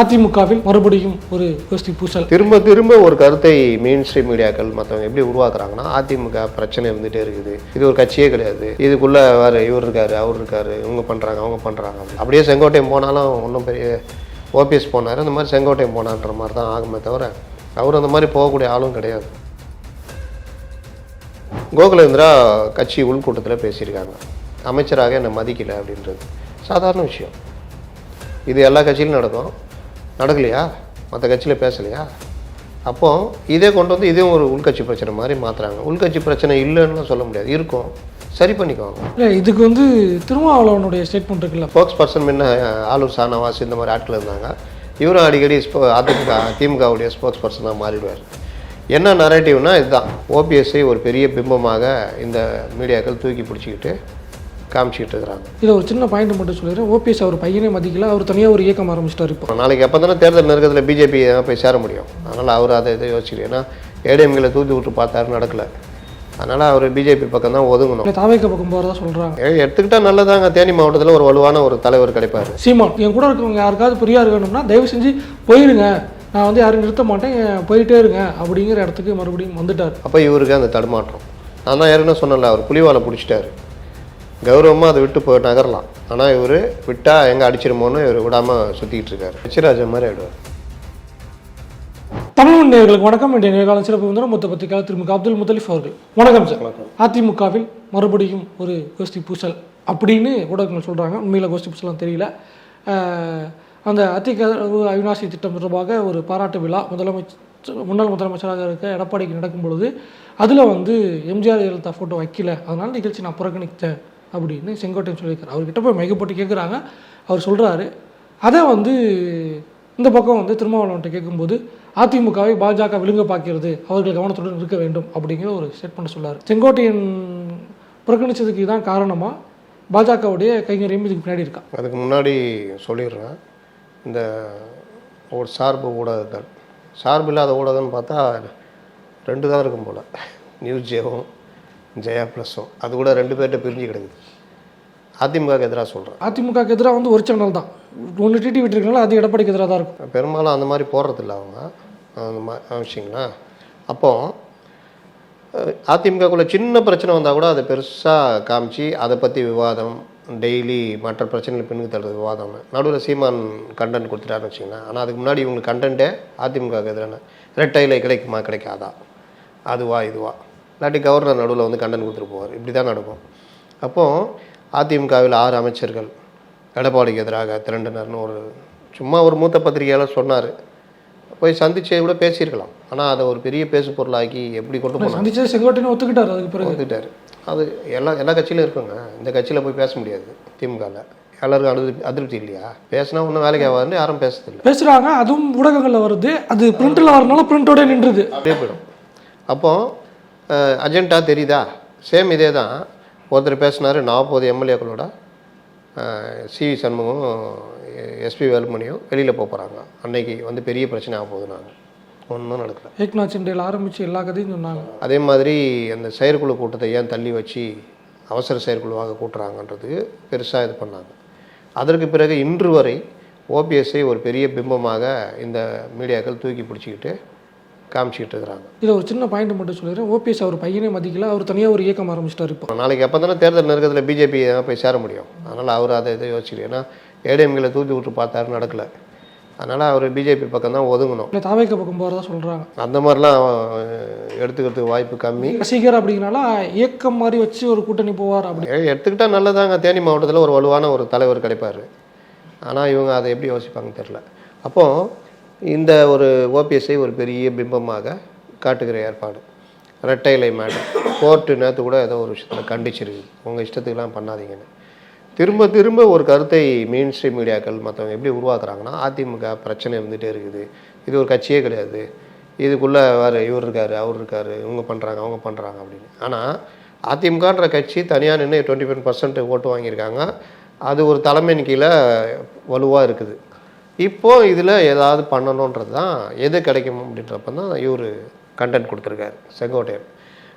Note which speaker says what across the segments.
Speaker 1: அதிமுகவில் மறுபடியும் ஒரு கோஷ்டி பூசல்.
Speaker 2: திரும்ப திரும்ப ஒரு கருத்தை மெயின் ஸ்ட்ரீம் மீடியாக்கள் மற்றவங்க எப்படி உருவாக்குறாங்கன்னா அதிமுக பிரச்சனை இருந்துகிட்டே இருக்குது. இது ஒரு கட்சியே கிடையாது. இதுக்குள்ள வேறு இவர் இருக்காரு அவர் இருக்காரு இவங்க பண்ணுறாங்க அவங்க பண்ணுறாங்க அப்படியே செங்கோட்டையம் போனாலும் ஒன்றும் பெரிய ஓபிஎஸ் போனார் அந்த மாதிரி செங்கோட்டையம் போனான்ற மாதிரி தான் ஆகுமே தவிர அவர் அந்த மாதிரி போகக்கூடிய ஆளும் கிடையாது. கோகுலேந்திரா கட்சி உள்கூட்டத்தில் பேசியிருக்காங்க. அமைச்சராக என்னை மதிக்கலை அப்படின்றது. சாதாரண விஷயம். இது எல்லா கட்சியிலும் நடக்கும். நடக்கலையா? மற்ற கட்சியில் பேசலையா? அப்போ இதே கொண்டு வந்து இதையும் ஒரு உள்கட்சி பிரச்சனை மாதிரி மாற்றுறாங்க உள்கட்சி பிரச்சனை இல்லைன்னு சொல்ல முடியாது. இருக்கும். சரி பண்ணிக்குவாங்க
Speaker 1: இல்லை இதுக்கு வந்து திருமாவளவனுடைய ஸ்டேட்மெண்ட் இருக்குல்ல.
Speaker 2: ஸ்போக்ஸ் பர்சன் முன்ன ஆலூர் சானவாஸ் இந்த மாதிரி ஆட்கள் இருந்தாங்க. இவரும் அடிக்கடி ஸ்போ அதிமுக திமுகவுடைய ஸ்போக்ஸ் பர்சனாக மாறிடுவார். என்ன நரேட்டிவ்னா இதுதான். ஓபிஎஸ்ஐ ஒரு பெரிய பிம்பமாக இந்த மீடியாக்கள் தூக்கி பிடிச்சிக்கிட்டு காமிச்சிக்கிட்டு இருக்கிறாங்க.
Speaker 1: இதில் ஒரு சின்ன பாயிண்ட் மட்டும் சொல்லிடுறேன். ஓபிஎஸ் அவர் பையனே மதிக்கல. அவர் தனியாக ஒரு இயக்கம் ஆரம்பிச்சிட்டார் இப்போ.
Speaker 2: நாளைக்கு எப்போ தானே தேர்தல் நெருக்கத்தில் பிஜேபி போய் சேர முடியும். அதனால் அவர் அதை இதை யோசிக்கல. ஏன்னா ஏடிஎம்களை தூக்கி விட்டு பார்த்தாரு நடக்கல. அதனால் அவர் பிஜேபி பக்கம் தான் ஒதுங்கணும்.
Speaker 1: தாவைக்க பக்கம் போகிறதா சொல்கிறாங்க
Speaker 2: எடுத்துக்கிட்டா நல்லதாங்க. தேனி மாவட்டத்தில் ஒரு வலுவான ஒரு தலைவர் கிடைப்பார்.
Speaker 1: சீமான் என் கூட இருக்கவங்க யாருக்காவது பிரியா இருக்கணும்னா தயவு செஞ்சு போயிருங்க. நான் வந்து யாரும் நிறுத்த மாட்டேன். போயிட்டே இருங்க. அப்படிங்கிற இடத்துக்கு மறுபடியும் வந்துட்டார்.
Speaker 2: அப்போ இவருக்கு அந்த தடுமாற்றம். நான் தான் ஏற்கனவே சொன்னேன்ல அவர் புலிவாலை பிடிச்சிட்டாரு. கௌரவமாக அதை விட்டு போய் நகரலாம். ஆனால் இவர் விட்டால் எங்கே அடிச்சிருமோன்னு இவர் விடாமல் சுற்றிக்கிட்டு இருக்காரு. ரிச்சிராஜன் மாதிரி ஆயிடுவார்.
Speaker 1: தமிழ் நேயர்களுக்கு வணக்கம். இன்றைய நேர்காலம் சிறப்பு வந்து மொத்த பத்திரிகையாளர் திருமுக அப்துல் முத்தலிஃப் அவர்கள். வணக்கம் சார். அதிமுகவில் மறுபடியும் ஒரு கோஷ்டி பூசல் அப்படின்னு ஊடகங்கள் சொல்கிறாங்க உண்மையில் கோஷ்டி பூசலாம் தெரியல. அந்த அத்திக்கதவு அவிநாசி திட்டம் தொடர்பாக ஒரு பாராட்டு விழா முதலமைச்சர் முன்னாள் முதலமைச்சராக இருக்க எடப்பாடிக்கு நடக்கும் பொழுது அதில் வந்து எம்ஜிஆர் ஜெயலலிதா ஃபோட்டோ வைக்கல. அதனால நிகழ்ச்சி நான் புறக்கணித்தேன் அப்படின்னு செங்கோட்டையன் சொல்லியிருக்காரு. அவர்கிட்ட போய் மைக்கப்பட்டு கேட்குறாங்க அவர் சொல்கிறாரு அதை வந்து இந்த பக்கம் வந்து திருமாவளவன்ட்ட கேட்கும்போது அதிமுகவை பாஜக விழுங்க பார்க்கிறது அவர்கள் கவனத்துடன் இருக்க வேண்டும் அப்படிங்கிற ஒரு ஸ்டேட்மெண்ட் சொல்லார். செங்கோட்டையன் புறக்கணித்ததுக்கு தான் காரணமாக பாஜகவுடைய கைங்கரியம் இதுக்கு பின்னாடி இருக்கா?
Speaker 2: அதுக்கு முன்னாடி சொல்லிடுறேன். இந்த ஒரு சார்பு ஊடகங்கள் சார்பு இல்லாத ஊடகம்னு பார்த்தா ரெண்டு தான் இருக்கும் போல். நியூஸ் ஜேவும் ஜெயா ப்ளஸும் அது கூட ரெண்டு பேர்கிட்ட பிரிஞ்சு கிடக்குது. அதிமுகவுக்கு எதிராக சொல்கிறேன்
Speaker 1: அதிமுகக்கு எதிராக வந்து ஒரு சேனல் தான். ஒன்று டிடி விட்டுருக்கனால அது எடப்பாடிக்கு எதிராக தான் இருக்கும்.
Speaker 2: பெரும்பாலும் அந்த மாதிரி போடுறதில்ல அவங்க. அந்த மாதிரி விஷயங்களா? அப்போ அஹ், அதிமுகக்குள்ள சின்ன பிரச்சனை வந்தால் கூட அதை பெருசாக காமிச்சு அதை பற்றி விவாதம் டெய்லி மற்ற பிரச்சனைகள் பின்னுக்கு தள்ளுறது விவாதம் நடுவில் சீமான் கண்டென்ட் கொடுத்துட்டாருன்னு வச்சுங்களேன் ஆனால் அதுக்கு முன்னாடி இவங்களுக்கு கண்டென்ட்டே அதிமுகவுக்கு எதிரான. ரெட்டையில கிடைக்குமா கிடைக்காதா? அதுவா இதுவா? இல்லாட்டி கவர்னர் நடுவில் வந்து கண்டென்ட் கொடுத்துட்டு போவார். இப்படி தான் நடக்கும். அப்போது அதிமுகவில் ஆறு அமைச்சர்கள் எடப்பாடிக்கு எதிராக திரண்டனர்னு ஒரு சும்மா ஒரு மூத்த பத்திரிகையாளர் சொன்னார். போய் சந்திச்சு கூட பேசியிருக்கலாம். ஆனால் அதை ஒரு பெரிய பேசு பொருளாக்கி எப்படி கொண்டு போனாங்க?
Speaker 1: சந்திச்சது செங்கோட்டையன் ஒத்துக்கிட்டார் அதுக்கு பிறகு.
Speaker 2: வந்துட்டார் அது எல்லா எல்லா கட்சியிலும் இருக்குங்க. இந்த கட்சியில் போய் பேச முடியாது திமுகவில் எல்லாருக்கும் அதிருப்தி அதிருப்தி இல்லையா? பேசினா ஒன்றும் வேலைக்கு ஆகாதுன்னு யாரும் பேசுறதில்ல.
Speaker 1: பேசுகிறாங்க அதுவும் ஊடகங்களில் வருது. அது பிரிண்டில் வரனால பிரிண்டோட நின்றுது.
Speaker 2: அப்படியே போயிடும். அப்போ அஜெண்டா தெரியுதா? சேம் இதே தான் ஒருத்தர் பேசினார் நாற்பது எம்எல்ஏக்களோட C V Shanmugam S P வேலுமணியும் வெளியில் போக போகிறாங்க அன்னைக்கு வந்து பெரிய பிரச்சனை ஆக போகுது நாங்கள் ஒன்றும் நடக்கல.
Speaker 1: ஏக்நாத் சிண்டேல ஆரம்பித்து எல்லா கதையும் சொன்னாங்க.
Speaker 2: அதே மாதிரி அந்த செயற்குழு கூட்டத்தை ஏன் தள்ளி வச்சு அவசர செயற்குழுவாக கூட்டுறாங்கன்றதுக்கு பெருசாக இது பண்ணாங்க. அதற்கு பிறகு இன்று வரை ஓபிஎஸ்ஐ ஒரு பெரிய பிம்பமாக இந்த மீடியாக்கள் தூக்கி பிடிச்சிக்கிட்டு காமிச்சிக்கிட்டு இருக்கிறாங்க
Speaker 1: இதில் ஒரு சின்ன பாயிண்ட் மட்டும் சொல்லிடுறேன். ஓபிஎஸ் அவர் பையனே மதிக்கல. அவர் தனியாக ஒரு இயக்கம் ஆரம்பிச்சிட்டார் இப்போ.
Speaker 2: நாளைக்கு எப்போ தானே தேர்தல் நெருக்கத்தில் பிஜேபி போய் சேர முடியும். அதனால் அவர் அதை இதை யோசிக்கல. ஏன்னா ஏடிஎம்களை தூக்கி விட்டு பார்த்தாரு நடக்கல. அதனால் அவர் பிஜேபி பக்கம் தான் ஒதுங்கணும்.
Speaker 1: இல்லை தாவைக்க பக்கம் போகிறதா சொல்கிறாங்க
Speaker 2: அந்த மாதிரிலாம் எடுத்துக்கிறதுக்கு வாய்ப்பு கம்மி.
Speaker 1: ரசிகர் அப்படிங்கிறனால இயக்கம் மாதிரி வச்சு ஒரு கூட்டணி போவார் அப்படி?
Speaker 2: ஏ, எடுத்துக்கிட்டா நல்லதாங்க. தேனி மாவட்டத்தில் ஒரு வலுவான ஒரு தலைவர் கிடைப்பார். ஆனால் இவங்க அதை எப்படி யோசிப்பாங்கன்னு தெரில அப்போது இந்த ஒரு ஓபிஎஸ்ஐ ஒரு பெரிய பிம்பமாக காட்டுகிற ஏற்பாடு. ரெட்டைலை மேடம் கோர்ட்டு நேற்று கூட ஏதோ ஒரு விஷயத்தில் கண்டிச்சிருக்கு. உங்கள் இஷ்டத்துக்கெலாம் பண்ணாதீங்கன்னு. திரும்ப திரும்ப ஒரு கருத்தை மெயின் ஸ்ட்ரீம் மீடியாக்கள் மற்றவங்க எப்படி உருவாக்குறாங்கன்னா அதிமுக பிரச்சனை இருந்துகிட்டே இருக்குது. இது ஒரு கட்சியே கிடையாது. இதுக்குள்ளே வேறு இவர் இருக்கார் அவர் இருக்கார் இவங்க பண்ணுறாங்க அவங்க பண்ணுறாங்க அப்படின்னு. ஆனால் அதிமுகன்ற கட்சி தனியாக நின்று டுவெண்ட்டி ஃபைவ் பர்சன்ட் ஓட்டு வாங்கியிருக்காங்க. அது ஒரு தலைமையின் கீழே வலுவாக இருக்குது. இப்போது இதில் ஏதாவது பண்ணணுன்றது தான் எது கிடைக்கும் அப்படின்றப்ப தான் இவர் கண்டென்ட் கொடுத்துருக்காரு செங்கோட்டையன்.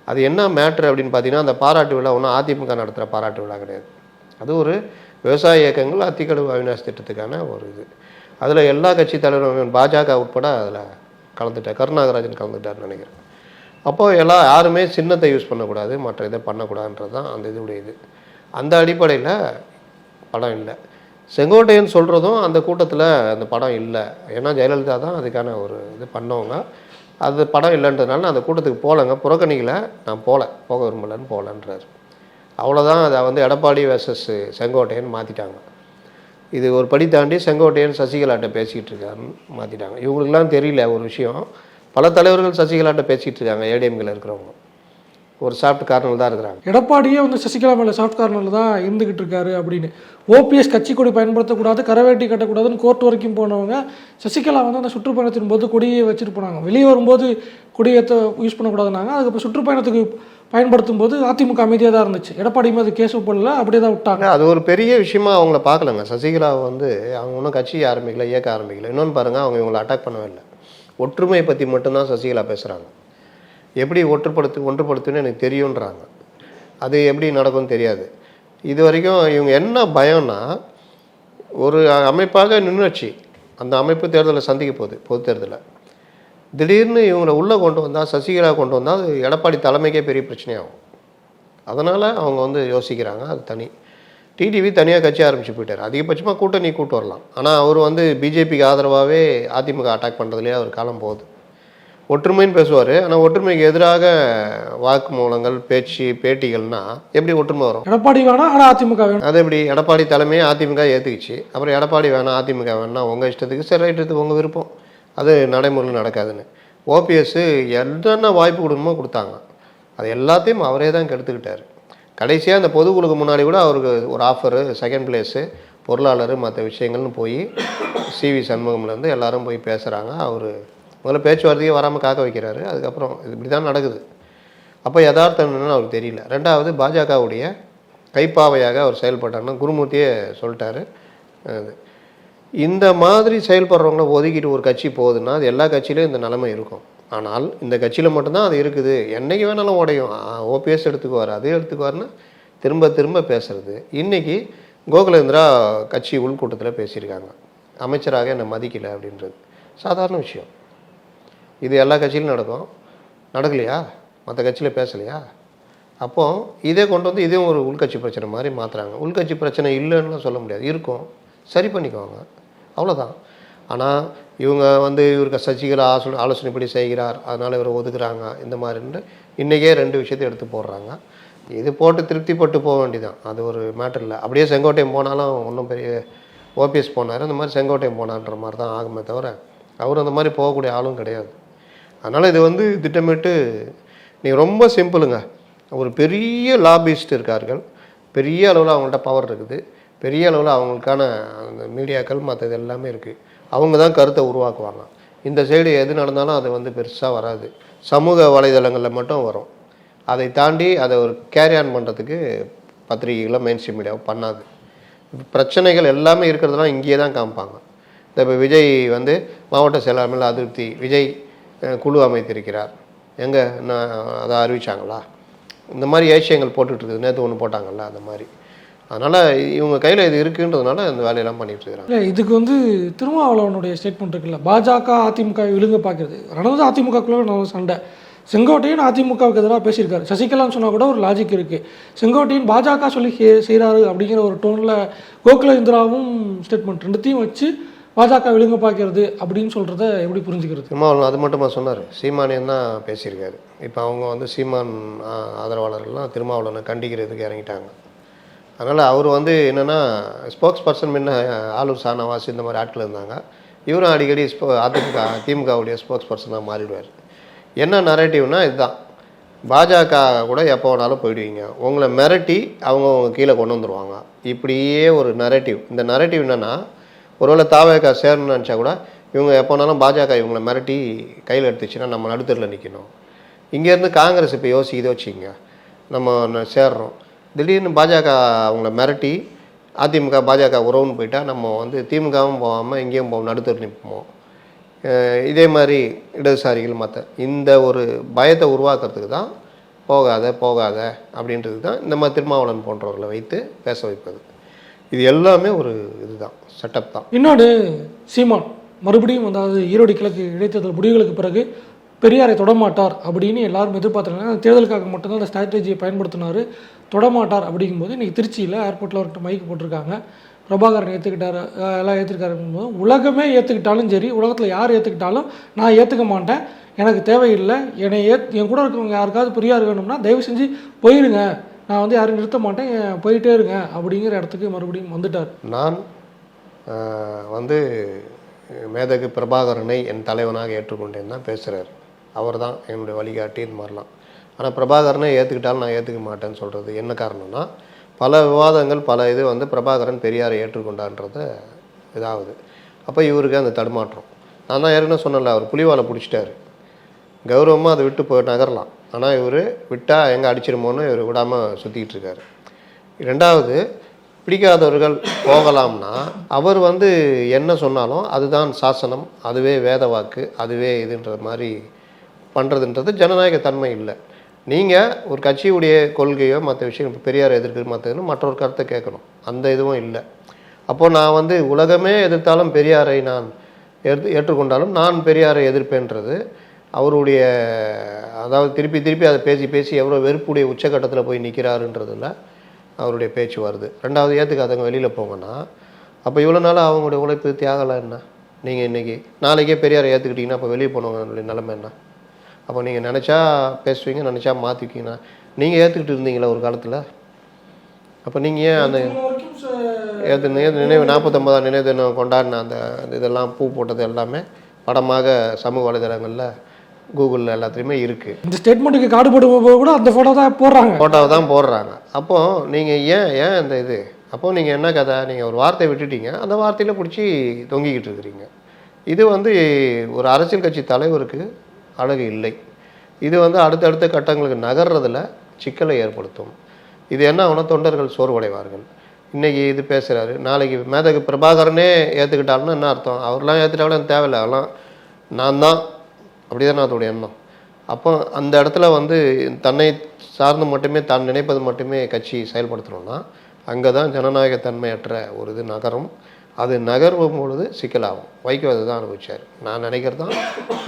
Speaker 2: அது என்ன மேட்ரு அப்படின்னு பார்த்தீங்கன்னா அந்த பாராட்டு விழா ஒன்றும் அதிமுக நடத்துகிற பாராட்டு விழா கிடையாது. அது ஒரு விவசாய இயக்கங்கள் அத்திக்கடவு அவிநாசி திட்டத்துக்கான ஒரு இது. அதில் எல்லா கட்சி தலைவரும் பாஜக உட்பட அதில் கலந்துட்டார் கருணாகராஜன் கலந்துட்டார்னு நினைக்கிறேன். அப்போது எல்லாம் யாருமே சின்னத்தை யூஸ் பண்ணக்கூடாது மற்ற இதை பண்ணக்கூடாதுன்றது தான் அந்த இதுடைய இது. அந்த அடிப்படையில் படம் இல்லை. செங்கோட்டையன் சொல்கிறதும் அந்த கூட்டத்தில் அந்த படம் இல்லை. ஏன்னா ஜெயலலிதா தான் அதுக்கான ஒரு இது பண்ணவங்க. அது படம் இல்லைன்றதுனால நான் அந்த கூட்டத்துக்கு போகலங்க புறக்கணிகளை நான் போகல போக விரும்பலன்னு போகலன்றார் அவ்வளோதான் அதை வந்து எடப்பாடி வெர்சஸ் செங்கோட்டையன் மாற்றிட்டாங்க இது ஒரு படி தாண்டி செங்கோட்டையன் சசிகலாட்ட பேசிக்கிட்டு இருக்காருன்னு மாற்றிட்டாங்க இவங்களுக்குலாம் தெரியல ஒரு விஷயம். பல தலைவர்கள் சசிகலாட்ட பேசிக்கிட்டு இருக்காங்க. ஏடிஎம்கில் இருக்கிறவங்க. ஒரு சாஃப்ட் கார்னர் தான் இருக்கிறாங்க.
Speaker 1: எடப்பாடியே வந்து சசிகலா மேலே சாஃப்ட் கார்னரில் தான் இருந்துகிட்டு இருக்காரு அப்படின்னு. ஓபிஎஸ் கட்சி கொடி பயன்படுத்தக்கூடாது கரவேட்டி கட்டக்கூடாதுன்னு கோர்ட் வரைக்கும் போனவங்க சசிகலா வந்து அந்த சுற்றுப்பயணத்தின் போது கொடியை வச்சுட்டு போனாங்க. வெளியே வரும்போது கொடியேற்ற யூஸ் பண்ணக்கூடாதுனாங்க அதுக்கப்புறம் சுற்றுப்பயணத்துக்கு பயன்படுத்தும் போது அதிமுக அமைதியாக தான் இருந்துச்சு. எடப்பாடி மீது கேஸ் போடல அப்படியே தான் விட்டாங்க.
Speaker 2: அது ஒரு பெரிய விஷயமா அவங்கள பார்க்கலங்க. சசிகலா வந்து அவங்க ஒன்றும் கட்சி ஆரம்பிக்கல இயக்க ஆரம்பிக்கல. இன்னொன்று பாருங்க அவங்க இவங்களை அட்டாக் பண்ணவே இல்லை. ஒற்றுமை பற்றி மட்டும்தான் சசிகலா பேசுகிறாங்க எப்படி ஒற்றுப்படுத்து ஒன்றுபடுத்துன்னு எனக்கு தெரியுன்றாங்க அது எப்படி நடக்கும்னு தெரியாது. இது வரைக்கும் இவங்க என்ன பயம்னா ஒரு அமைப்பாக நின்றுச்சு அந்த அமைப்பு தேர்தலை சந்திக்க போகுது பொது தேர்தலில் திடீர்னு இவங்களை உள்ளே கொண்டு வந்தால் சசிகலா கொண்டு வந்தால் அது எடப்பாடி தலைமைக்கே பெரிய பிரச்சனையாகும். அதனால் அவங்க வந்து யோசிக்கிறாங்க அது தனி. டிடிவி தனியாக கட்சி ஆரம்பிச்சு போயிட்டார். அதிகபட்சமாக கூட்டணி கூட்டு வரலாம். ஆனால் அவர் வந்து பிஜேபிக்கு ஆதரவாகவே அதிமுக அட்டாக் பண்ணுறதுலேயே அவர் காலம் போகுது. ஒற்றுமைன்னு பேசுவார். ஆனால் ஒற்றுமைக்கு எதிராக வாக்குமூலங்கள் பேச்சு பேட்டிகள்னா எப்படி ஒற்றுமை வரும்?
Speaker 1: எடப்பாடி வேணாம் ஆனால் அதிமுக வேணும்.
Speaker 2: அது எப்படி? எடப்பாடி தலைமையை அதிமுக ஏற்றுக்குச்சு அப்புறம் எடப்பாடி வேணாம் அதிமுக வேணாம் உங்கள் இஷ்டத்துக்கு சரி ரைட்டு உங்கள் விருப்பம். அது நடைமுறையில் நடக்காதுன்னு. ஓபிஎஸ் என்னென்ன வாய்ப்பு கொடுக்கணுமோ கொடுத்தாங்க. அது எல்லாத்தையும் அவரே தான் கெடுத்துக்கிட்டார். கடைசியாக அந்த பொதுக்குழுக்கு முன்னாடி கூட அவருக்கு ஒரு ஆஃபரு செகண்ட் பிளேஸு பொருளாளர் மற்ற விஷயங்கள்னு போய் சிவி சண்முகம்லேருந்து எல்லாரும் போய் பேசுகிறாங்க அவர் முதல்ல பேச்சுவார்த்தையே வராமல் காக்க வைக்கிறாரு. அதுக்கப்புறம் இது இப்படி தான் நடக்குது. அப்போ யதார்த்தம் என்னன்னு அவருக்கு தெரியல. ரெண்டாவது பாஜகவுடைய கைப்பாவையாக அவர் செயல்பட்டார்னு குருமூர்த்தியே சொல்லிட்டாரு. அது. இந்த மாதிரி செயல்படுறவங்கள ஒதுக்கிட்டு ஒரு கட்சி போகுதுன்னா அது எல்லா கட்சியிலையும் இந்த நிலைமை இருக்கும். ஆனால் இந்த கட்சியில் மட்டும்தான் அது இருக்குது. என்னைக்கு வேணாலும் உடையும். ஓபிஎஸ் எடுத்துக்குவார் அதே எடுத்துக்குவார்னு திரும்ப திரும்ப பேசுறது. இன்னைக்கு கோகுலேந்திரா கட்சி உள்கூட்டத்தில் பேசியிருக்காங்க. அமைச்சராக என்னை மதிக்கலை அப்படின்றது. சாதாரண விஷயம். இது எல்லா கட்சியிலும் நடக்கும். நடக்கலையா? மற்ற கட்சியில் பேசலையா? அப்போ இதே கொண்டு வந்து இதே ஒரு உள்கட்சி பிரச்சனை மாதிரி மாற்றுறாங்க உள்கட்சி பிரச்சனை இல்லைன்னு சொல்ல முடியாது. இருக்கும். சரி பண்ணிக்குவாங்க அவ்வளோதான் ஆனால் இவங்க வந்து இவருக்கு சசிகலா ஆலோசனை ஆலோசனைப்படி செய்கிறார். அதனால் இவரை ஒதுக்குறாங்க. இந்த மாதிரின்னு இன்றைக்கே ரெண்டு விஷயத்தை எடுத்து போடுறாங்க. இது போட்டு திருப்திப்பட்டு போக வேண்டியதான் அது ஒரு மேட்டர் இல்லை. அப்படியே செங்கோட்டையம் போனாலும் ஒன்றும் பெரிய ஓபிஎஸ் போனார். அந்த மாதிரி செங்கோட்டையம் போனான்ற மாதிரி தான் ஆகுமே தவிர அவர் அந்த மாதிரி போகக்கூடிய ஆளும் கிடையாது. அதனால் இது வந்து திட்டமிட்டு நீ ரொம்ப சிம்பிளுங்க. ஒரு பெரிய லாபிஸ்ட் இருக்கார்கள். பெரிய அளவில் அவங்கள்ட்ட பவர் இருக்குது. பெரிய அளவில் அவங்களுக்கான அந்த மீடியாக்கள் மற்றது எல்லாமே இருக்குது அவங்க தான் கருத்தை உருவாக்குவாங்க. இந்த சைடு எது நடந்தாலும் அது வந்து பெருசாக வராது. சமூக வலைதளங்களில் மட்டும் வரும். அதை தாண்டி அதை ஒரு கேரி ஆன் பண்ணுறதுக்கு பத்திரிகைகளை மெயின் ஸ்ட்ரீம் மீடியாவை பண்ணாது. பிரச்சனைகள் எல்லாமே இருக்கிறதெல்லாம் இங்கேயே தான் காமிப்பாங்க. இந்த இப்போ விஜய் வந்து மாவட்ட செயலாளர் அதிருப்தி. விஜய் குழு அமைத்திருக்கிறார். எங்கே? நான் அதை அறிவிச்சாங்களா? இந்த மாதிரி ஏசியங்கள் போட்டுட்ருக்குது. நேற்று ஒன்று போட்டாங்கல்ல அந்த மாதிரி. அதனால் இவங்க கையில் இது இருக்குன்றதுனால இந்த வேலையெல்லாம் பண்ணிட்டு இருக்கிறாங்க.
Speaker 1: இல்லை இதுக்கு வந்து திருமாவளவனுடைய ஸ்டேட்மெண்ட் இருக்குல்ல பாஜக அதிமுக விழுங்க பார்க்குறது நடந்தது அதிமுகக்குள்ளே நடந்த சண்டை. செங்கோட்டையன் அதிமுகவுக்கு எதிராக பேசியிருக்காரு. சசிகலான்னு சொன்னால் கூட ஒரு லாஜிக் இருக்குது செங்கோட்டையன் பாஜக சொல்லி செய்கிறாரு அப்படிங்கிற ஒரு டோனில் கோகுல இந்திராவும் ஸ்டேட்மெண்ட் ரெண்டுத்தையும் வச்சு பாஜக விழுங்க பார்க்கறது அப்படின்னு சொல்கிறத எப்படி புரிஞ்சுக்கிறது?
Speaker 2: திருமாவளவன் அது மட்டுமா சொன்னார்? சீமானியன் தான் பேசியிருக்காரு. இப்போ அவங்க வந்து சீமான் ஆதரவாளர்கள்லாம் திருமாவளவனை கண்டிக்கிறதுக்கு இறங்கிட்டாங்க. அதனால் அவர் வந்து என்னென்னா ஸ்போக்ஸ் பர்சன் முன்ன ஆலூர் சானவாஸ் இந்த மாதிரி ஆட்கள் இருந்தாங்க. இவரும் அடிக்கடி ஸ்போ அதிமுக திமுகவுடைய ஸ்போக்ஸ் பர்சனாக மாறிடுவார். என்ன நரேட்டிவ்னா இதுதான். பாஜக கூட எப்போ வேணாலும் போயிடுவீங்க. உங்களை மிரட்டி அவங்க கீழே கொண்டு வந்துடுவாங்க இப்படியே ஒரு நரேட்டிவ் இந்த நரேட்டிவ் என்னென்னா ஒருவேளை தாவேக்கா சேரணும்னு நினச்சா கூட இவங்க எப்போனாலும் பாஜக இவங்களை மிரட்டி கையில் எடுத்துச்சுன்னா நம்ம நடுத்தரில் நிற்கணும் இங்கேருந்து காங்கிரஸ் இப்போ யோசிக்குது வச்சுக்கோங்க. நம்ம சேர்றோம். திடீர்னு பாஜக அவங்கள மிரட்டி அதிமுக பாஜக உறவுன்னு போயிட்டால் நம்ம வந்து திமுகவும் போகாமல் இங்கேயும் போவோம் நடுத்தர் நிற்போம் இதே மாதிரி இடதுசாரிகள் மற்ற இந்த ஒரு பயத்தை உருவாக்குறதுக்கு தான் போகாத போகாத அப்படின்றது தான் இந்த மாதிரி திருமாவளவன் போன்றவர்களை வைத்து பேச வைப்பது. இது எல்லாமே ஒரு இதுதான் செட்டப் தான்.
Speaker 1: இன்னொன்று சீமான் மறுபடியும் அதாவது ஈரோடு கிழக்கு இடைத்தேர்தல் முடிவுகளுக்கு பிறகு பெரியாரை தொடமாட்டார் அப்படின்னு எல்லாரும் எதிர்பார்த்துருக்காங்க. அந்த தேர்தலுக்காக மட்டும்தான் அந்த ஸ்ட்ராட்டஜியை பயன்படுத்தினார். தொடமாட்டார் அப்படிங்கும்போது இன்றைக்கி திருச்சியில் ஏர்போர்ட்டில் அவர்கிட்ட மைக் போட்டிருக்காங்க. பிரபாகரன் ஏற்றுக்கிட்டாரு எல்லாம் ஏற்றுக்கிட்டாருங்கும்போது உலகமே ஏற்றுக்கிட்டாலும் சரி உலகத்தில் யார் ஏற்றுக்கிட்டாலும் நான் ஏற்றுக்க மாட்டேன் எனக்கு தேவையில்லை என்னை ஏத் என் கூட இருக்கவங்க யாருக்காவது பெரியார் வேணும்னா தயவு செஞ்சு போயிருங்க. நான் வந்து யாரும் நிறுத்த மாட்டேன் போயிட்டே இருங்க அப்படிங்கிற இடத்துக்கு மறுபடியும் வந்துட்டார்.
Speaker 2: நான் வந்து மேதகு பிரபாகரனை என் தலைவனாக ஏற்றுக்கொண்டேன் தான் பேசுகிறார் அவர் தான் என்னுடைய வழிகாட்டி இந்த மாதிரிலாம். ஆனால் பிரபாகரனை ஏற்றுக்கிட்டாலும் நான் ஏற்றுக்க மாட்டேன்னு சொல்கிறது என்ன காரணம்னா பல விவாதங்கள் பல இது வந்து பிரபாகரன் பெரியாரை ஏற்றுக்கொண்டான்றத இதாகுது அப்போ இவருக்கு அந்த தடுமாற்றம். நான் தான் ஏற்கனவே சொன்னல அவர் புலிவாலை பிடிச்சிட்டாரு. கௌரவமாக அதை விட்டு போய் நகரலாம். ஆனால் இவர் விட்டால் எங்கே அடிச்சிருமோன்னு இவர் விடாமல் சுற்றிக்கிட்டு இருக்காரு ரெண்டாவது பிடிக்காதவர்கள் போகலாம்னா அவர் வந்து என்ன சொன்னாலும் அதுதான் சாசனம் அதுவே வேத வாக்கு அதுவே இதுன்ற மாதிரி பண்ணுறதுன்றது ஜனநாயக தன்மை இல்லை. நீங்கள் ஒரு கட்சியுடைய கொள்கையோ மற்ற விஷயம் பெரியார் எதிர்க்கு மற்றதுன்னு மற்றொரு கருத்தை கேட்கணும். அந்த இதுவும் இல்லை. அப்போது நான் வந்து உலகமே எதிர்த்தாலும் பெரியாரை நான் ஏற்று ஏற்றுக்கொண்டாலும் நான் பெரியாரை எதிர்ப்பேன்றது. அவருடைய அதாவது திருப்பி திருப்பி அதை பேசி பேசி எவ்வளோ வெறுப்புடைய உச்சக்கட்டத்தில் போய் நிற்கிறாருன்றதுல அவருடைய பேச்சு வருது. ரெண்டாவது ஏற்றுக்காதவங்க வெளியில் போங்கன்னா அப்போ இவ்வளோ நாள் அவங்களுடைய உழைப்பு தியாகலாம் என்ன? நீங்கள் இன்றைக்கி நாளைக்கே பெரியாரை ஏற்றுக்கிட்டீங்கன்னா அப்போ வெளியே போனவங்களுடைய நிலைமை என்ன? அப்போ நீங்கள் நினச்சா பேசுவீங்க நினச்சா மாற்றிக்கிங்கன்னா நீங்கள் ஏற்றுக்கிட்டு இருந்தீங்களா ஒரு காலத்தில்? அப்போ நீங்கள் ஏன் அந்த ஏற்று நினைவு நாற்பத்தொம்பதாம் நினைவு தினம் கொண்டாடின அந்த இதெல்லாம் பூ போட்டது எல்லாமே படமாக சமூக வலைதளங்களில் கூகுளில் எல்லாத்துலேயுமே இருக்குது
Speaker 1: இந்த ஸ்டேட்மெண்ட்டுக்கு காடு போடும்போது கூட அந்த ஃபோட்டோ தான் போடுறாங்க.
Speaker 2: ஃபோட்டோவை தான் போடுறாங்க. அப்போது நீங்கள் ஏன் ஏன் இந்த இது? அப்போது நீங்கள் என்ன கதை? நீங்கள் ஒரு வார்த்தையை விட்டுட்டீங்க. அந்த வார்த்தையில் பிடிச்சி தொங்கிக்கிட்டு இருக்கிறீங்க. இது வந்து ஒரு அரசியல் கட்சி தலைவருக்கு அழகு இல்லை. இது வந்து அடுத்தடுத்த கட்டங்களுக்கு நகர்றதுல சிக்கலை ஏற்படுத்தும். இது என்ன ஆகும்னா தொண்டர்கள் சோர்வடைவார்கள். இன்னைக்கு இது பேசுகிறாரு நாளைக்கு மேதகு பிரபாகரனே ஏற்றுக்கிட்டாருன்னா என்ன அர்த்தம்? அவர்லாம் ஏற்றுட்டா கூட எனக்கு தேவையில்லை. அதெல்லாம் நான் தான் அப்படிதான் அதோடைய எண்ணம். அப்போ அந்த இடத்துல வந்து தன்னை சார்ந்து மட்டுமே தான் நினைப்பது மட்டுமே கட்சி செயல்படுத்தணும்னா அங்கே தான் ஜனநாயக தன்மையற்ற ஒரு இது நகரும். அது நகரும் பொழுது சிக்கலாகும். வைகோ அதை தான் அனுபவிச்சார். நான் நினைக்கிறது தான்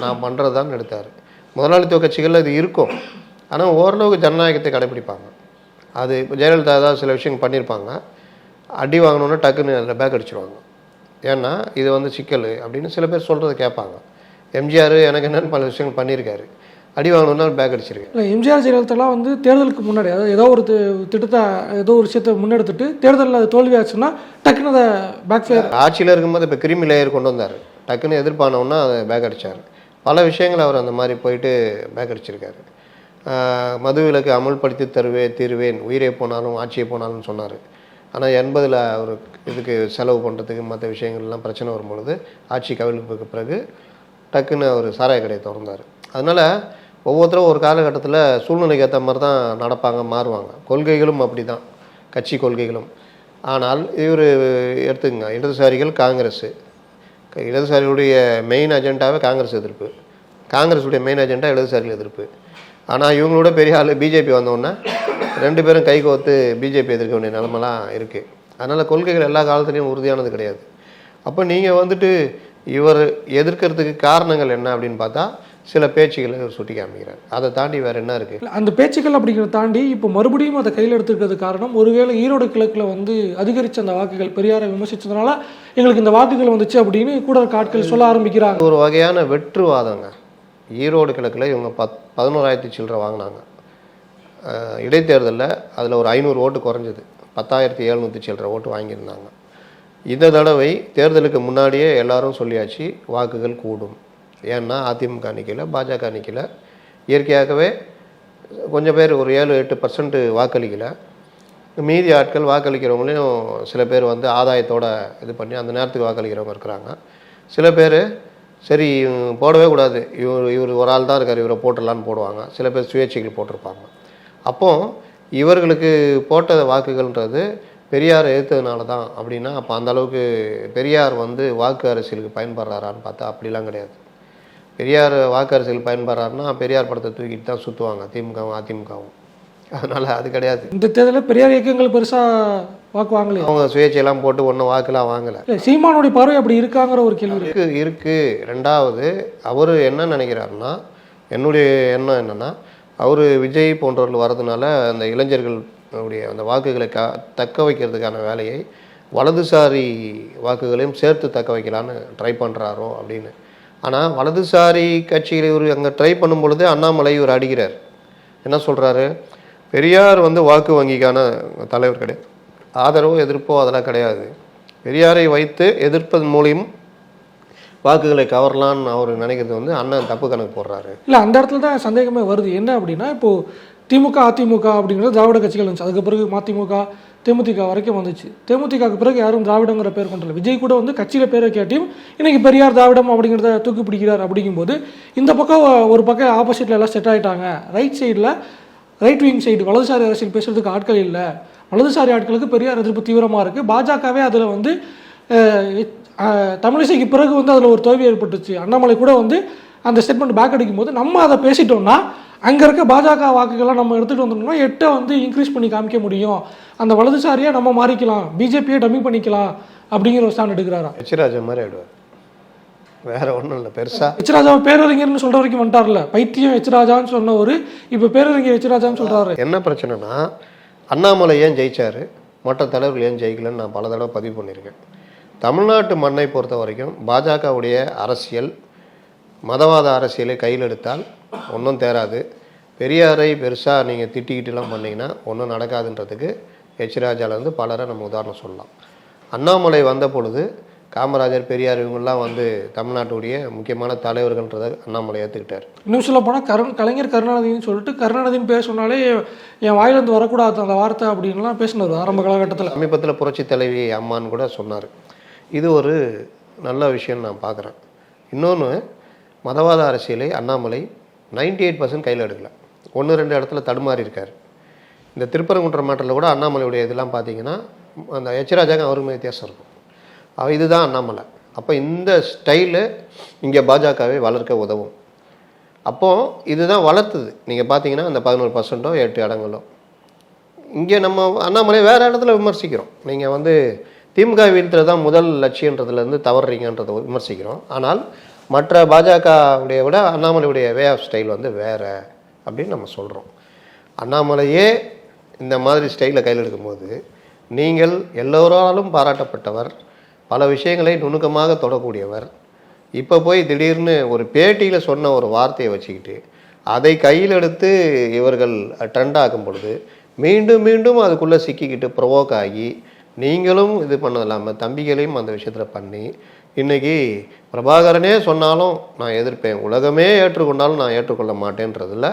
Speaker 2: நான் பண்ணுறது தான் எடுத்தார். முதலாளித்துவ கட்சிகளில் இது இருக்கும். ஆனால் ஓரளவுக்கு ஜனநாயகத்தை கடைப்பிடிப்பாங்க அது இப்போ ஜெயலலிதா ஏதாவது சில விஷயங்கள் பண்ணியிருப்பாங்க. அடி வாங்கணுன்னா டக்குன்னு அதில் பேக் அடிச்சிருவாங்க. ஏன்னா இது வந்து சிக்கல் அப்படின்னு சில பேர் சொல்கிறத கேட்பாங்க. எம்ஜிஆர் எனக்கு என்னென்னு பல விஷயங்கள் பண்ணியிருக்காரு. அடி வாங்கணுன்னா பேக் அடிச்சிருக்கு
Speaker 1: இல்லை எம்ஜிஆர் ஜெயலலிதாலாம் வந்து தேர்தலுக்கு முன்னாடி அதாவது ஏதோ ஒரு திட்டத்தை ஏதோ ஒரு விஷயத்தை முன்னெடுத்துட்டு தேர்தலில் அது தோல்வியாச்சுன்னா டக்குன்னு அதை பேக் ஃபயர்
Speaker 2: ஆட்சியில் இருக்கும்போது இப்போ கிருமி லேயர் கொண்டு வந்தார். டக்குன்னு எதிர்ப்பானவுன்னா அதை பேக் அடிச்சார். பல விஷயங்கள் அவர் அந்த மாதிரி போயிட்டு பேக் அடிச்சிருக்காரு. மது விலக்கு அமல்படுத்தி தருவே தீருவேன். உயிரே போனாலும் ஆட்சியே போனாலும் சொன்னார். ஆனால் எண்பதில் அவர் இதுக்கு செலவு பண்ணுறதுக்கு மற்ற விஷயங்கள்லாம் பிரச்சனை வரும்பொழுது ஆட்சி கவிழ்ப்புக்கு பிறகு டக்குன்னு அவர் சாராய கடையை திறந்தார். அதனால் ஒவ்வொருத்தரும் ஒரு காலகட்டத்தில் சூழ்நிலைக்கு ஏற்ற மாதிரி தான் நடப்பாங்க மாறுவாங்க. கொள்கைகளும் அப்படி தான் கட்சி கொள்கைகளும். ஆனால் இவர் எடுத்துக்கங்க இடதுசாரிகள் காங்கிரஸு. இடதுசாரிகளுடைய மெயின் அஜெண்டாவே காங்கிரஸ் எதிர்ப்பு. காங்கிரஸுடைய மெயின் அஜெண்டா இடதுசாரிகள் எதிர்ப்பு. ஆனால் இவங்களோட பெரிய ஆள் பிஜேபி வந்தோடனே ரெண்டு பேரும் கை கோத்து பிஜேபி எதிர்க்க வேண்டிய நிலமெல்லாம் இருக்குது அதனால் கொள்கைகள் எல்லா காலத்துலேயும் உறுதியானது கிடையாது. அப்போ நீங்கள் வந்துட்டு இவர் எதிர்க்கிறதுக்கு காரணங்கள் என்ன அப்படின்னு பார்த்தா சில பேச்சுகளை இவர் சுட்டி காமிக்கிறார். அதை தாண்டி வேறு என்ன இருக்குது
Speaker 1: அந்த பேச்சுக்கள் அப்படிங்கிறத தாண்டி இப்போ மறுபடியும் அதை கையில் எடுத்துக்கிறது காரணம் ஒருவேளை ஈரோடு கிழக்கில் வந்து அதிகரித்த அந்த வாக்குகள் பெரியாரை விமர்சித்ததுனால எங்களுக்கு இந்த வாக்குகள் வந்துச்சு அப்படின்னு கூட இருக்க ஆட்கள் சொல்ல ஆரம்பிக்கிறாங்க.
Speaker 2: ஒரு வகையான வெற்றுவாதங்க. ஈரோடு கிழக்கில் இவங்க பத் பதினோராயிரத்தி சில்லரை வாங்கினாங்க. இடைத்தேர்தலில் அதில் ஒரு ஐநூறு ஓட்டு குறைஞ்சது. பத்தாயிரத்தி எழுநூற்றி சில்லரை ஓட்டு வாங்கியிருந்தாங்க. இந்த தடவை தேர்தலுக்கு முன்னாடியே எல்லாரும் சொல்லியாச்சு வாக்குகள் கூடும். ஏன்னா அதிமுக நிற்கல பாஜக நிற்கல இயற்கையாகவே கொஞ்சம் பேர் ஒரு ஏழு எட்டு பர்சன்ட் வாக்களிக்கல. மீதி ஆட்கள் வாக்களிக்கிறவங்களையும் சில பேர் வந்து ஆதாயத்தோட இது பண்ணி அந்த நேரத்துக்கு வாக்களிக்கிறவங்க இருக்கிறாங்க. சில பேர் சரி இவங்க போடவே கூடாது. இவர் இவர் ஒரு ஆள் தான் இருக்கார் இவரை போட்டுடலான்னு போடுவாங்க. சில பேர் சுயேட்சைகள் போட்டிருப்பாங்க. அப்போது இவர்களுக்கு போட்ட வாக்குகள்ன்றது பெரியார் எதிர்த்ததுனால தான் அப்படின்னா அப்போ அந்த அளவுக்கு பெரியார் வந்து வாக்கு அரசியலுக்கு பயன்படுறாரான்னு பார்த்தா அப்படிலாம் கிடையாது. பெரியார் வாக்கு அரசியல் பயன்படுறாருன்னா பெரியார் படத்தை தூக்கிட்டு தான் சுற்றுவாங்க திமுகவும் அதிமுகவும். அதனால் அது கிடையாது.
Speaker 1: இந்த தேர்தலில் பெரியார் இயக்கங்கள் பெருசாக வாக்கு வாங்கலையா?
Speaker 2: அவங்க சுயேட்சையெல்லாம் போட்டு ஒன்றும் வாக்குலாம் வாங்கலை.
Speaker 1: சீமானுடைய பார்வை அப்படி இருக்காங்கிற ஒரு கேள்வி இருக்கு.
Speaker 2: இருக்கு இருக்கு. ரெண்டாவது அவர் என்ன நினைக்கிறாருன்னா என்னுடைய எண்ணம் என்னன்னா அவர் விஜய் போன்றவர்கள் வர்றதுனால அந்த இளைஞர்கள் அவருடைய அந்த வாக்குகளை கா தக்க வைக்கிறதுக்கான வேலையை வலதுசாரி வாக்குகளையும் சேர்த்து தக்க வைக்கலான்னு ட்ரை பண்ணுறாரோ அப்படின்னு. ஆனால் வலதுசாரி கட்சிகளை இவர் அங்கே ட்ரை பண்ணும் பொழுது அண்ணாமலை இவர் அடிக்கிறார். என்ன சொல்கிறாரு பெரியார் வந்து வாக்கு வங்கிக்கான தலைவர் கிடையாது. ஆதரவோ எதிர்ப்போ அதெல்லாம் கிடையாது. பெரியாரை வைத்து எதிர்ப்பதன் மூலியம் வாக்குகளை கவரலான்னு அவர் நினைக்கிறது வந்து அண்ணன் தப்பு கணக்கு போடுறாரு.
Speaker 1: இல்லை அந்த இடத்துல தான் சந்தேகமே வருது. என்ன அப்படின்னா இப்போது திமுக அதிமுக அப்படிங்கிறது திராவிட கட்சிகள் இருந்துச்சு. அதுக்கு பிறகு மதிமுக தேமுதிக வரைக்கும் வந்துச்சு. தேமுதிகவுக்கு பிறகு யாரும் திராவிடங்கிற பேர் கொண்டல விஜய் கூட வந்து கட்சியில் பேரை கேட்டியும் இன்னைக்கு பெரியார் திராவிடம் அப்படிங்கிறத தூக்கி பிடிக்கிறார் அப்படிங்கும்போது இந்த பக்கம் ஒரு பக்கம் ஆப்போசிட்ல எல்லாம் செட் ஆகிட்டாங்க ரைட் சைடில் ரைட் விங் சைடு வலதுசாரி அரசியல் பேசுறதுக்கு ஆட்கள் இல்லை. வலதுசாரி ஆட்களுக்கு பெரியார் எதிர்ப்பு தீவிரமாக இருக்குது பாஜகவே அதில் வந்து தமிழிசைக்கு பிறகு வந்து அதில் ஒரு தோல்வி ஏற்பட்டுச்சு. அண்ணாமலை கூட வந்து அந்த ஸ்டேட்மெண்ட் பேக் அடிக்கும்போது நம்ம அதை பேசிட்டோம்னா அங்கே இருக்க பாஜக வாக்குகள்லாம் நம்ம எடுத்துகிட்டு வந்தோம்னா எட்டை வந்து இன்க்ரீஸ் பண்ணி காமிக்க முடியும். அந்த வலதுசாரியாக நம்ம மாறிக்கலாம். பிஜேபியை டம்மி பண்ணிக்கலாம் அப்படிங்கிற ஒரு ஸ்டாண்ட் எடுக்கிறாரா?
Speaker 2: எச்ராஜா மாதிரி ஆயிடுவார். வேற ஒன்றும் இல்லை பெருசா.
Speaker 1: எச்ராஜாவை பேரறிஞர்னு சொல்ற வரைக்கும் வந்துட்டார்ல பைத்தியம் எச்ராஜான்னு சொன்ன ஒரு இப்போ பேரறிஞர் எச்ராஜான்னு சொல்றாரு.
Speaker 2: என்ன பிரச்சனைனா அண்ணாமலை ஏன் ஜெயிச்சாரு? மற்ற தலைவர்கள் ஏன் ஜெயிக்கலன்னு நான் பல தடவை பதிவு பண்ணியிருக்கேன். தமிழ்நாட்டு மண்ணை பொறுத்த வரைக்கும் பாஜகவுடைய அரசியல் மதவாத அரசியலை கையில் எடுத்தால் ஒன்றும் தேராது. பெரியாரை பெருசாக நீங்கள் திட்டிக்கிட்டுலாம் பண்ணீங்கன்னா ஒன்றும் நடக்காதுன்றதுக்கு எச் ராஜாலேருந்து பலரை நம்ம உதாரணம் சொல்லலாம். அண்ணாமலை வந்த பொழுது காமராஜர் பெரியார் இவங்கெல்லாம் வந்து தமிழ்நாட்டுடைய முக்கியமான தலைவர்கள்ன்றதை அண்ணாமலை ஏற்றுக்கிட்டார்
Speaker 1: இன்னும் சொல்ல போனால் கருண் கலைஞர் கருணாநிதினு சொல்லிட்டு கருணாநிதினு பேர் சொன்னாலே என் வாயிலிருந்து வரக்கூடாது அந்த வார்த்தை அப்படின்லாம் பேசினார் ஆரம்ப காலகட்டத்தில்.
Speaker 2: சமீபத்தில் புரட்சி தலைவி அம்மான்னு கூட சொன்னார். இது ஒரு நல்ல விஷயம் நான் பார்க்குறேன் இன்னொன்று மதவாத அரசியலை அண்ணாமலை 98% எயிட் பர்சன்ட் கையில் எடுக்கல. ஒன்று ரெண்டு இடத்துல தடுமாறி இருக்கார். இந்த திருப்பரங்குன்ற மாட்டில் கூட அண்ணாமலையுடைய இதெல்லாம் பார்த்தீங்கன்னா அந்த எச்ராஜாங்க அவருக்குமே வித்தியாசம் இருக்கும். அவ இதுதான் அண்ணாமலை. அப்போ இந்த ஸ்டைலு இங்கே பாஜகவை வளர்க்க உதவும். அப்போது இதுதான் வளர்த்துது. நீங்கள் பார்த்தீங்கன்னா அந்த பதினோரு பர்சன்ட்டோ எட்டு இடங்களோ. இங்கே நம்ம அண்ணாமலை வேறு இடத்துல விமர்சிக்கிறோம். நீங்கள் வந்து திமுக வீழ்த்துறது தான் முதல் லட்சியன்றதுலேருந்து தவறுறீங்கன்றதை விமர்சிக்கிறோம். ஆனால் மற்ற பாஜகவுடைய விட அண்ணாமலையுடைய வே ஆஃப் ஸ்டைல் வந்து வேறு அப்படின்னு நம்ம சொல்கிறோம் அண்ணாமலையே இந்த மாதிரி ஸ்டைலில் கையில் எடுக்கும்போது நீங்கள் எல்லோராலும் பாராட்டப்பட்டவர் பல விஷயங்களை நுணுக்கமாக தொடக்கூடியவர் இப்போ போய் திடீர்னு ஒரு பேட்டியில் சொன்ன ஒரு வார்த்தையை வச்சுக்கிட்டு அதை கையில் எடுத்து இவர்கள் ட்ரெண்ட் ஆகும் பொழுது மீண்டும் மீண்டும் அதுக்குள்ளே சிக்கிக்கிட்டு ப்ரொவோக் ஆகி நீங்களும் இது பண்ணது இல்லாமல் தம்பிகளையும் அந்த விஷயத்தில் பண்ணி இன்னைக்கு பிரபாகரனே சொன்னாலும் நான் எதிர்ப்பேன். உலகமே ஏற்றுக்கொண்டாலும் நான் ஏற்றுக்கொள்ள மாட்டேன்றதில்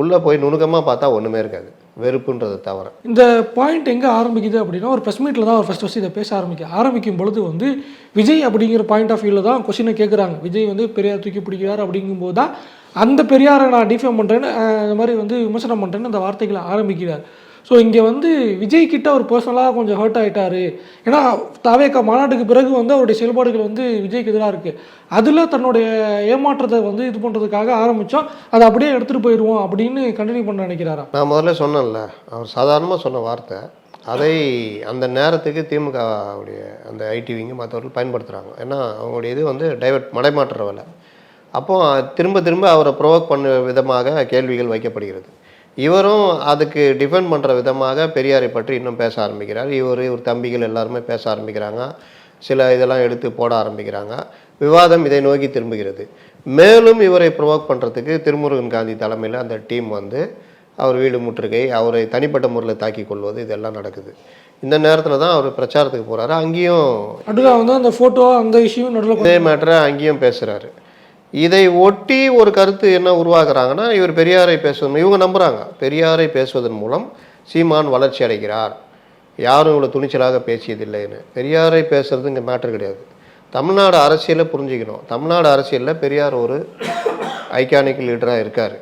Speaker 2: உள்ளே போய் நுணுக்கமாக பார்த்தா ஒன்றுமே இருக்காது. வெறுப்புன்றதை தவிர
Speaker 1: இந்த பாயிண்ட் எங்கே ஆரம்பிக்குது அப்படின்னா ஒரு ப்ரெஸ் மீட்டில் தான் ஒரு ஃபஸ்ட் ஃபஸ்ட் இதை பேச ஆரம்பிக்க ஆரம்பிக்கும் பொழுது வந்து விஜய் அப்படிங்கிற பாயிண்ட் ஆஃப் வியூவில் தான் கொஸ்டினை கேட்குறாங்க விஜய் வந்து பெரியார் தூக்கி பிடிக்கிறார் அப்படிங்கும்போது தான் அந்த பெரியாரை நான் டிஃபேம் பண்ணுறேன்னு இந்த மாதிரி வந்து விமர்சனம் பண்ணுறேன்னு அந்த வார்த்தைகளை ஆரம்பிக்கிறார். ஸோ இங்கே வந்து விஜய் கிட்ட அவர் பர்சனலாக கொஞ்சம் ஹர்ட் ஆகிட்டார் ஏன்னா தாவேக்கா மாநாட்டுக்கு பிறகு வந்து அவருடைய செயல்பாடுகள் வந்து விஜய்க்கு எதிராக இருக்குது அதில் தன்னுடைய ஏமாற்றத்தை வந்து இது பண்ணுறதுக்காக ஆரம்பித்தோம் அதை அப்படியே எடுத்துகிட்டு போயிடுவோம் அப்படின்னு கண்டினியூ பண்ண நினைக்கிறாராம்
Speaker 2: நான் முதல்ல சொன்னேன்ல அவர் சாதாரணமாக சொன்ன வார்த்தை. அதை அந்த நேரத்துக்கு திமுகவுடைய அந்த ஐடிவிங்க மற்றவர்கள் பயன்படுத்துகிறாங்க ஏன்னா அவங்களுடைய இது வந்து டைவர்ட் மடைமாற்ற வேலை. அப்போது திரும்ப திரும்ப அவரை ப்ரொவோக் பண்ண விதமாக கேள்விகள் வைக்கப்படுகிறது. இவரும் அதுக்கு டிஃபெண்ட் பண்ணுற விதமாக பெரியாரை பற்றி இன்னும் பேச ஆரம்பிக்கிறார். இவர் இவர் தம்பிகள் எல்லாருமே பேச ஆரம்பிக்கிறாங்க. சில இதெல்லாம் எடுத்து போட ஆரம்பிக்கிறாங்க. விவாதம் இதை நோக்கி திரும்புகிறது. மேலும் இவரை ப்ரொவோக் பண்ணுறதுக்கு திருமுருகன் காந்தி தலைமையில் அந்த டீம் வந்து அவர் வீடு முற்றுகை அவரை தனிப்பட்ட முறையில் தாக்கி கொள்வது இதெல்லாம் நடக்குது. இந்த நேரத்தில் தான் அவர் பிரச்சாரத்துக்கு போகிறாரு அங்கேயும்
Speaker 1: வந்து அந்த ஃபோட்டோ அந்த இஷ்யூ
Speaker 2: இதே மேட்டரை அங்கேயும் பேசுகிறாரு இதை ஒட்டி ஒரு கருத்து என்ன உருவாக்குறாங்கன்னா இவர் பெரியாரை பேசுவது இவங்க நம்புகிறாங்க பெரியாரை பேசுவதன் மூலம் சீமான் வளர்ச்சி அடைகிறார். யாரும் இவ்வளோ துணிச்சலாக பேசியதில்லைன்னு. பெரியாரை பேசுறது இங்கே மேட்டர் கிடையாது. தமிழ்நாடு அரசியலை புரிஞ்சுக்கணும். தமிழ்நாடு அரசியலில் பெரியார் ஒரு ஐக்கானிக் லீடராக இருக்கார்.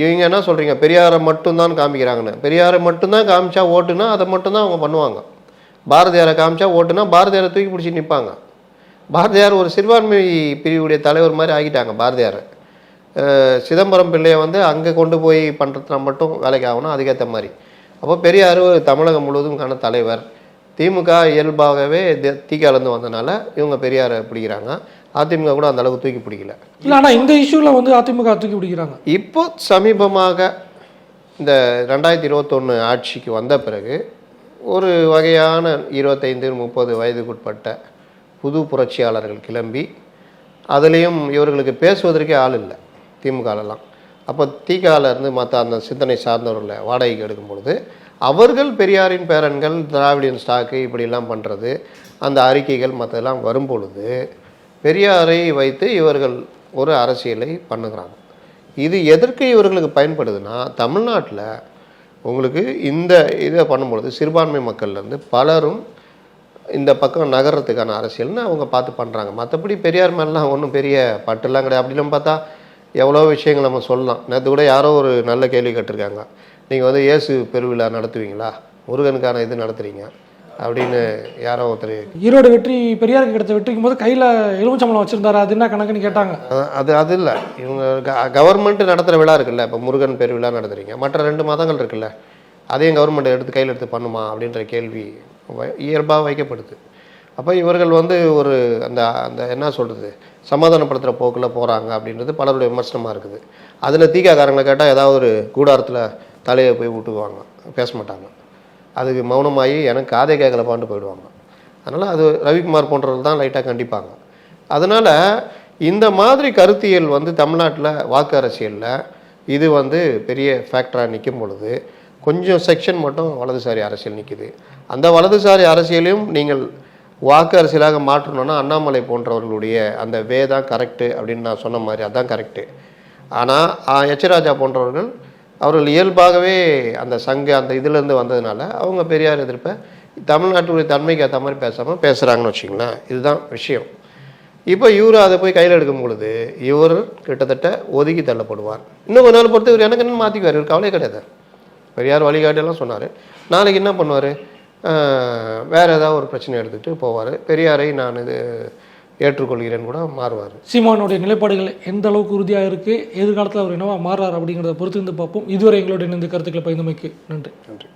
Speaker 2: இவங்க என்ன சொல்கிறீங்க பெரியாரை மட்டும்தான் காமிக்கிறாங்கன்னு. பெரியாரை மட்டும்தான் காமிச்சா ஓட்டுனா அதை மட்டும்தான் அவங்க பண்ணுவாங்க. பாரதியாரை காமிச்சா ஓட்டுனா பாரதியாரை தூக்கி பிடிச்சி நிற்பாங்க பாரதியார் ஒரு சிறுபான்மை பிரிவுடைய தலைவர் மாதிரி ஆகிட்டாங்க பாரதியார். சிதம்பரம் பிள்ளையை வந்து அங்கே கொண்டு போய் பண்ணுறதுனா மட்டும் வேலைக்கு ஆகணும் அதுக்கேற்ற மாதிரி. அப்போ பெரியார் தமிழகம் முழுவதும்கான தலைவர். திமுக இயல்பாகவே தீக்காலேருந்து வந்தனால இவங்க பெரியாரை பிடிக்கிறாங்க. அதிமுக கூட அந்த அளவுக்கு தூக்கி பிடிக்கல.
Speaker 1: இல்லை ஆனால் இந்த இஷ்யூவில் வந்து அதிமுக தூக்கி பிடிக்கிறாங்க.
Speaker 2: இப்போ சமீபமாக இந்த ரெண்டாயிரத்தி இருபத்தொன்று ஆட்சிக்கு வந்த பிறகு ஒரு வகையான இருபத்தைந்து முப்பது வயதுக்குட்பட்ட புது புரட்சியாளர்கள் கிளம்பி அதுலேயும் இவர்களுக்கு பேசுவதற்கே ஆள் இல்லை திமுகலெல்லாம். அப்போ திகால இருந்து மற்ற அந்த சிந்தனை சார்ந்தவர்களை வாடகைக்கு எடுக்கும் பொழுது அவர்கள் பெரியாரின் பேரன்கள் திராவிடியன் ஸ்டாக்கு இப்படிலாம் பண்ணுறது அந்த அறிக்கைகள் மற்றெல்லாம் வரும் பொழுது பெரியாரை வைத்து இவர்கள் ஒரு அரசியலை பண்ணுகிறாங்க. இது எதற்கு இவர்களுக்கு பயன்படுதுன்னா தமிழ்நாட்டில் உங்களுக்கு இந்த இதை பண்ணும்பொழுது சிறுபான்மை மக்கள்லேருந்து பலரும் இந்த பக்கம் நகர்றதுக்கான அரசியல்னு அவங்க பார்த்து பண்ணுறாங்க மற்றபடி பெரியார் மேலாம் ஒன்றும் பெரிய பட்டுலாம் கிடையாது. அப்படிலாம் பார்த்தா எவ்வளோ விஷயங்கள் நம்ம சொல்லலாம். நேற்று கூட யாரோ ஒரு நல்ல கேள்வி கேட்டிருக்காங்க. நீங்கள் வந்து இயேசு பெருவிழா நடத்துவீங்களா? முருகனுக்கான இது நடத்துறீங்க அப்படின்னு யாரோ ஒருத்தர்
Speaker 1: ஈரோடு வெற்றி பெரியாருக்கு கிடைத்த வெற்றிக்கும் போது கையில் எலுமிச்சம்பளம் வச்சிருந்தாரு. அது என்ன கணக்குன்னு கேட்டாங்க.
Speaker 2: அது அது இல்லை. இவங்க கவர்மெண்ட் நடத்துகிற விழா இருக்குல்ல. இப்போ முருகன் பெருவிழா நடத்துறீங்க. மற்ற ரெண்டு மதங்கள் இருக்குல்ல. அதையும் கவர்மெண்ட் எடுத்து கையில் எடுத்து பண்ணுமா அப்படின்ற கேள்வி இயல்பாக வைக்கப்படுது. அப்போ இவர்கள் வந்து ஒரு அந்த அந்த என்ன சொல்கிறது சமாதானப்படுத்துகிற போக்கில் போகிறாங்க அப்படின்றது பலருடைய விமர்சனமாக இருக்குது. அதில் தீக்காக்காரங்களை கேட்டால் ஏதாவது ஒரு கூடாரத்தில் தலையை போய் விட்டுக்குவாங்க பேச மாட்டாங்க. அதுக்கு மௌனமாகி எனக்கு காதே கேட்கல பாண்டு போயிடுவாங்க. அதனால் அது ரவிக்குமார் போன்றவர்கள் தான் லைட்டாக கண்டிப்பாங்க. அதனால் இந்த மாதிரி கருத்தியல் வந்து தமிழ்நாட்டில் வாக்கு அரசியலில் இது வந்து பெரிய ஃபேக்டராக நிற்கும் பொழுது கொஞ்சம் செக்ஷன் மட்டும் வலதுசாரி அரசியல் நிற்குது அந்த வலதுசாரி அரசியலையும் நீங்கள் வாக்கு அரசியலாக மாற்றணும்னா அண்ணாமலை போன்றவர்களுடைய அந்த வே தான் கரெக்டு அப்படின்னு நான் சொன்ன மாதிரி அதான் கரெக்டு ஆனால் எச்சராஜா போன்றவர்கள் அவர்கள் இயல்பாகவே அந்த சங்க அந்த இதுலேருந்து வந்ததுனால அவங்க பெரியார் எதிர்ப்பை தமிழ்நாட்டுடைய தன்மைக்கு ஏற்ற மாதிரி பேசாமல் பேசுகிறாங்கன்னு வச்சிங்களேன் இதுதான் விஷயம். இப்போ இவர் அதை போய் கையில் எடுக்கும் பொழுது இவர் கிட்டத்தட்ட ஒதுக்கி தள்ளப்படுவார். இன்னும் கொஞ்ச நாள் பொறுத்து இவர் எனக்கு என்ன மாற்றிக்குவார் இவர் கவலையே கிடையாது. பெரியார் வழிகாட்டியெல்லாம் சொன்னார். நாளைக்கு என்ன பண்ணுவார்? வேறு ஏதாவது ஒரு பிரச்சனை எடுத்துகிட்டு போவார். பெரியாரை நான் இது ஏற்றுக்கொள்கிறேன் கூட மாறுவார்.
Speaker 1: சீமானுடைய நிலைப்பாடுகள் எந்த அளவுக்கு உறுதியாக இருக்குது எதிர்காலத்தில் அவர் என்னவா மாறார் அப்படிங்கிறத பொறுத்து இருந்து பார்ப்போம். இதுவரை எங்களுடைய இந்த கருத்துக்களை பகிர்ந்தமைக்கு நன்றி.
Speaker 2: நன்றி.